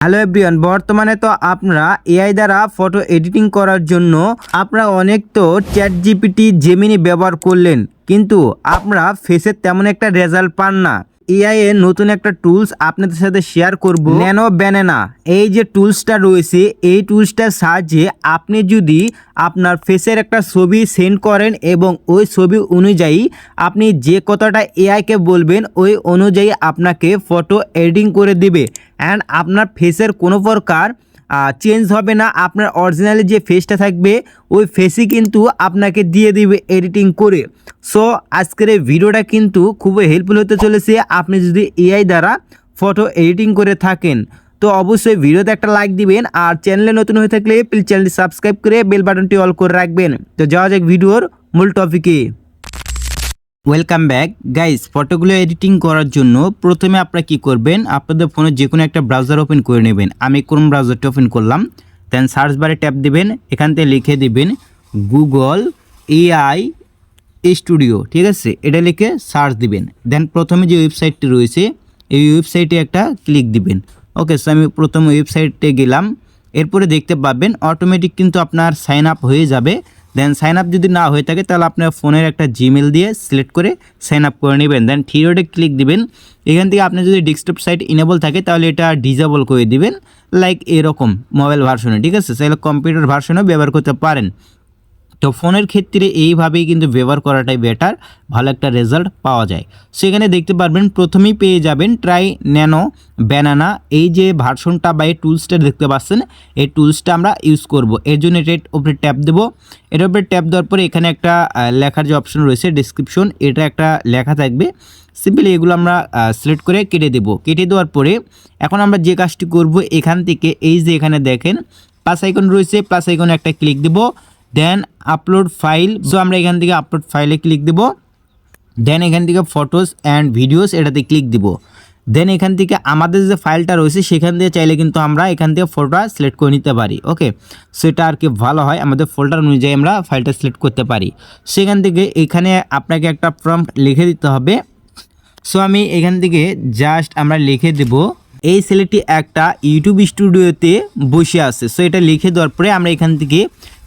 Hello everyone, বর্তমানে তো আপনারা এআই দ্বারা ফটো এডিটিং করার জন্য আপনারা অনেক তো চ্যাট জিপিটি জেমিনি ব্যবহার করলেন, কিন্তু আপনারা ফেসের তেমন একটা রেজাল্ট পান না। এআই এর নতুন একটা টুলস আপনাদের সাথে শেয়ার করব। ন্যানো ব্যানানা এই যে টুলসটা রয়েছে, এই টুলসটার সাহায্যে আপনি যদি আপনার ফেসের একটা ছবি সেন্ড করেন এবং ওই ছবি অনুযায়ী আপনি যে কথাটা এআইকে বলবেন, ওই অনুযায়ী আপনাকে ফটো এডিটিং করে দিবে। অ্যান্ড আপনার ফেসের কোনো প্রকার চেঞ্জ হবে না। আপনার অরিজিনালি যে ফেসটা থাকবে, ওই ফেসই কিন্তু আপনাকে দিয়ে দিবে এডিটিং করে। সো আজকের এই ভিডিওটা কিন্তু খুবই হেল্পফুল হতে চলেছে। আপনি যদি এআই দ্বারা ফটো এডিটিং করে থাকেন, তো অবশ্যই ভিডিওতে একটা লাইক দিবেন। আর চ্যানেলে নতুন হয়ে থাকলে প্লিজ চ্যানেলটি সাবস্ক্রাইব করে বেল বাটনটি অল করে রাখবেন। তো যাওয়া যাক ভিডিওর মূল টপিকে ওয়েলকাম ব্যাক গাইস ফটোগুলো এডিটিং করার জন্য প্রথমে আপনারা কি করবেন? আপনাদের ফোনে যে কোনো একটা ব্রাউজার ওপেন করে নেবেন। আমি কোন ব্রাউজারটা ওপেন করলাম? দেন সার্চ বারে ট্যাপ দিবেন। এখান থেকে লিখে দিবেন গুগল এআই স্টুডিও ঠিক আছে? এটা লিখে সার্চ দিবেন। দেন প্রথমে যে ওয়েবসাইটটি রয়েছে, এই ওয়েবসাইটে একটা ক্লিক দিবেন। ওকে সো আমি প্রথম ওয়েবসাইটে গেলাম। এরপরে দেখতে পাবেন অটোমেটিক কিন্তু আপনার সাইন আপ হয়ে যাবে। দেন সাইন আপ যদি না হয়ে থাকে, তাহলে আপনার ফোনের একটা জিমেল দিয়ে সিলেক্ট করে সাইন আপ করে নেবেন। দেন থিরোডে ক্লিক দিবেন। এখান থেকে আপনি যদি ডেস্কটপ সাইট ইনেবল থাকে, তাহলে এটা ডিজেবল করে দিবেন। লাইক এরকম মোবাইল ভার্সনে ঠিক আছে? তাহলে কম্পিউটার ভার্সনেও ব্যবহার করতে পারেন। তো ফোনের ক্ষেত্রে এইভাবেই কিন্তু ব্যবহার করাটাই বেটার ভালো একটা রেজাল্ট পাওয়া যায়। সেখানে দেখতে পারবেন প্রথমেই পেয়ে যাবেন ট্রাই ন্যানো ব্যানানা এই যে ভার্সনটা বা এই টুলসটা দেখতে পাচ্ছেন, এই টুলসটা আমরা ইউজ করব। এর জন্য এটার উপরে ট্যাপ দেবো। এটার উপরে ট্যাপ দেওয়ার পরে এখানে একটা লেখার যে অপশন রয়েছে ডিসক্রিপশন এটা একটা লেখা থাকবে। সিম্পলি এগুলো আমরা সিলেক্ট করে কেটে দেব। কেটে দেওয়ার পরে এখন আমরা যে কাজটি করব, এখান থেকে এই যে এখানে দেখেন প্লাস আইকন রয়েছে প্লাস আইকনে একটা ক্লিক দেবো। দেন আপলোড ফাইল সো আমরা এখান থেকে আপলোড ফাইলে ক্লিক দেব। দেন এখান থেকে ফটোস অ্যান্ড ভিডিওস এটাতে ক্লিক দিব। দেন এখান থেকে আমাদের যে ফাইলটা রয়েছে, সেখান দিয়ে চাইলে কিন্তু আমরা এখান থেকে ফটোটা সিলেক্ট করে নিতে পারি। ওকে সেটা আর কি ভালো হয়। আমাদের ফোল্ডার অনুযায়ী আমরা ফাইলটা সিলেক্ট করতে পারি। সেখান থেকে এখানে আপনাকে একটা প্রম্পট লিখে দিতে হবে। সো আমি এখান থেকে জাস্ট আমরা লিখে দেব এই ছেলেটি একটা ইউটিউব স্টুডিওতে বসে আছে। সো এটা লিখে দেওয়ার পরে আমরা এখান থেকে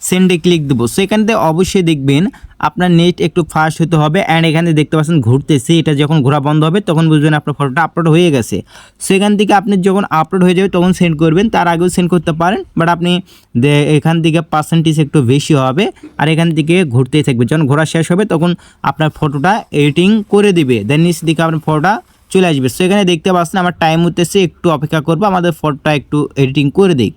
সেন্ডে ক্লিক দেবো। সো এখান থেকে অবশ্যই দেখবেন আপনার নেট একটু ফাস্ট হতে হবে অ্যান্ড এখানে দেখতে পাচ্ছেন ঘুরতেছে। এটা যখন ঘোরা বন্ধ হবে, তখন বুঝবেন আপনার ফটোটা আপলোড হয়ে গেছে। সেখান থেকে আপনি যখন আপলোড হয়ে যাবে, তখন সেন্ড করবেন। তার আগেও সেন্ড করতে পারেন বাট আপনি এখান থেকে পার্সেন্টেজ একটু বেশি হবে আর এখান থেকে ঘুরতেই থাকবে যখন ঘোরা শেষ হবে, তখন আপনার ফটোটা এডিটিং করে দিবে। দেন নিচ দিকে আপনার ফটোটা চলে আসবে। সো এখানে দেখতে পাচ্ছেন আমার টাইম হতেছে একটু অপেক্ষা করব, আমাদের ফটোটা একটু এডিটিং করে দিই।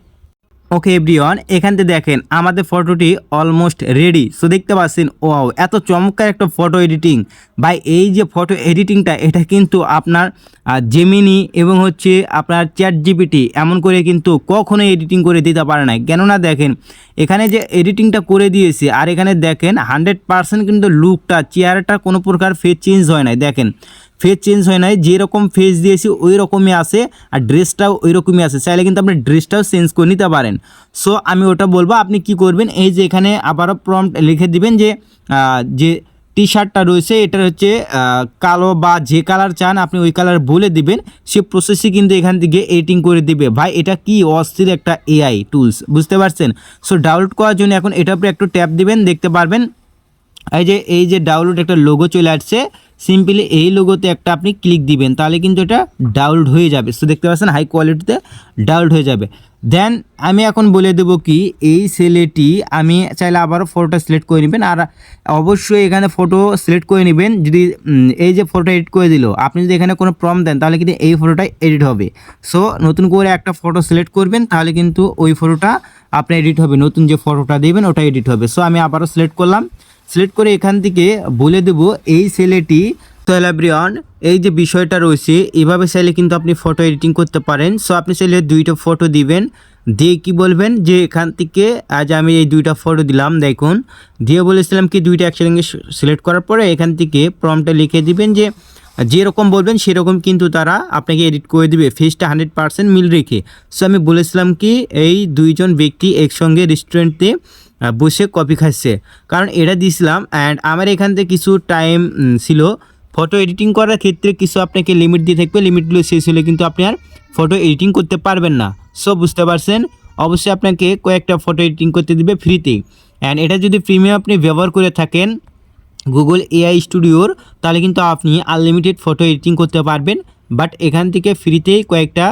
ওকে এভরিওয়ান এখান থেকে দেখেন, আমাদের ফটোটি অলমোস্ট রেডি সো দেখতে পাচ্ছেন ওয়াও এত চমৎকার একটা ফটো এডিটিং বা এই যে ফটো এডিটিংটা এটা কিন্তু আপনার জেমিনি এবং হচ্ছে আপনার চ্যাট জিপিটি এমন করে কিন্তু কখনোই এডিটিং করে দিতে পারে না কেননা দেখেন, এখানে যে এডিটিংটা করে দিয়েছে, আর এখানে দেখেন হান্ড্রেড পার্সেন্ট কিন্তু লুকটা চেয়ারটা কোনো প্রকার ফেস চেঞ্জ হয় নাই। দেখেন ফেস চেঞ্জ হয় নাই যেরকম ফেজ দিয়েছি, ওই রকমই আছে, আর ড্রেসটাও ওই রকমই আছে। চাইলে কিন্তু আপনি ড্রেসটাও চেঞ্জ করে নিতে পারেন। সো আমি ওটা বলব, আপনি কি করবেন, এই যে এখানে আবারও প্রম্পট লিখে দিবেন যে যে টি শার্টটা রয়েছে এটা হচ্ছে কালো বা যে কালার চান, আপনি ওই কালার বলে দিবেন। সে প্রসেসই কিন্তু এখান থেকে এডিটিং করে দিবে। ভাই, এটা কি অস্থির একটা এআই টুলস বুঝতে পারছেন? সো ডাউনলোড করার জন্য এখন এটার উপরে একটু ট্যাপ দিবেন, দেখতে পারবেন। এই যে এই যে ডাউনলোড একটা লোগো চলে আসছে সিম্পলি এই লোগোতে একটা আপনি ক্লিক দিবেন, তাহলে কিন্তু এটা ডাউনলোড হয়ে যাবে। সো দেখতে পাচ্ছেন হাই কোয়ালিটিতে ডাউনলোড হয়ে যাবে। দেন আমি এখন বলে দেবো কি, এই ছেলেটি আমি চাইলে আবারও ফটোটা সিলেক্ট করে নেবেন। আর অবশ্যই এখানে ফটো সিলেক্ট করে নেবেন। যদি এই যে ফটোটা এডিট করে দিল, আপনি যদি এখানে কোনো প্রম দেন, তাহলে কিন্তু এই ফটোটা এডিট হবে। সো নতুন করে একটা ফটো সিলেক্ট করবেন, তাহলে কিন্তু ওই ফটোটা আপনার এডিট হবে। নতুন যে ফটোটা দেবেন, ওটা এডিট হবে। সো আমি আবারও সিলেক্ট করলাম। সিলেক্ট করে এখান থেকে বলে দেব, এই ছেলেটি তোলাব্রিয়ন এই যে বিষয়টা রয়েছে, এভাবে চাইলে কিন্তু আপনি ফটো এডিটিং করতে পারেন। সো আপনি চাইলে দুইটা ফটো দিবেন। দিয়ে কি বলবেন? যে এখান থেকে আজ আমি এই দুইটা ফটো দিলাম, দেখুন। দিয়ে বলেছিলাম কি দুইটা একসঙ্গে সিলেক্ট করার পরে এখান থেকে প্রমটা লিখে দিবেন যে, যেরকম বলবেন সেরকম কিন্তু তারা আপনাকে এডিট করে দিবে। ফেসটা হান্ড্রেড পার্সেন্ট মিল রেখে। সো আমি বলেছিলাম কি, এই দুইজন ব্যক্তি একসঙ্গে রেস্টুরেন্টে বসে কপি খাচ্ছে। কারণ এটা দিয়েছিলাম অ্যান্ড আমার এখান থেকে কিছু টাইম ছিল। ফটো এডিটিং করার ক্ষেত্রে কিছু আপনাকে লিমিট দিয়ে থাকবে। লিমিটগুলো শেষ হলে কিন্তু আপনি আর ফটো এডিটিং করতে পারবেন না। সো বুঝতে পারছেন? অবশ্যই আপনাকে কয়েকটা ফটো এডিটিং করতে দিবে ফ্রিতে অ্যান্ড এটা যদি প্রিমিয়াম আপনি ব্যবহার করে থাকেন গুগল এআই স্টুডিওর তাহলে কিন্তু আপনি আনলিমিটেড ফটো এডিটিং করতে পারবেন। বাট এখান থেকে ফ্রিতেই কয়েকটা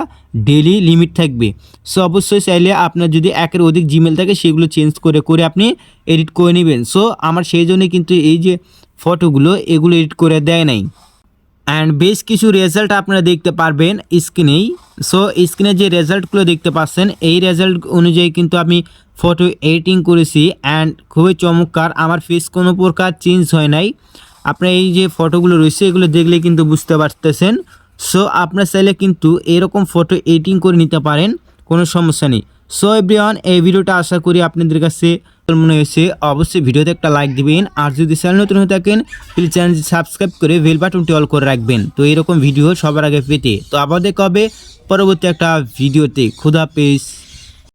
ডেলি লিমিট থাকবে। সো অবশ্যই চাইলে আপনার যদি একের অধিক জিমেল থাকে, সেগুলো চেঞ্জ করে করে আপনি এডিট করে নেবেন। সো আমার সেই জন্য কিন্তু এই যে ফটোগুলো এগুলো এডিট করে দেয় নাই। অ্যান্ড বেশ কিছু রেজাল্ট আপনারা দেখতে পারবেন স্ক্রিনেই সো স্ক্রিনে যে রেজাল্টগুলো দেখতে পাচ্ছেন, এই রেজাল্ট অনুযায়ী কিন্তু আমি ফটো এডিটিং করেছি অ্যান্ড খুবই চমৎকার। আমার ফেস কোনো প্রকার চেঞ্জ হয় নাই। আপনার এই যে ফটোগুলো রয়েছে, এগুলো দেখলে কিন্তু বুঝতে পারতেছেন। সো আপনার চাইলে কিন্তু এরকম ফটো এডিটিং করে নিতে পারেন, কোনো সমস্যা নেই। সো এভরিওয়ান এই ভিডিওটা আশা করি আপনাদের কাছে মনে হয়েছে। অবশ্যই ভিডিওতে একটা লাইক দিবেন। আর যদি চ্যানেল নতুন হয়ে থাকেন প্লিজ চ্যানেলটি সাবস্ক্রাইব করে বেল বাটনটি অল করে রাখবেন। তো এরকম ভিডিও সবার আগে পেতে। তো আবার দেখা পরবর্তী একটা ভিডিওতে খুদা পেজ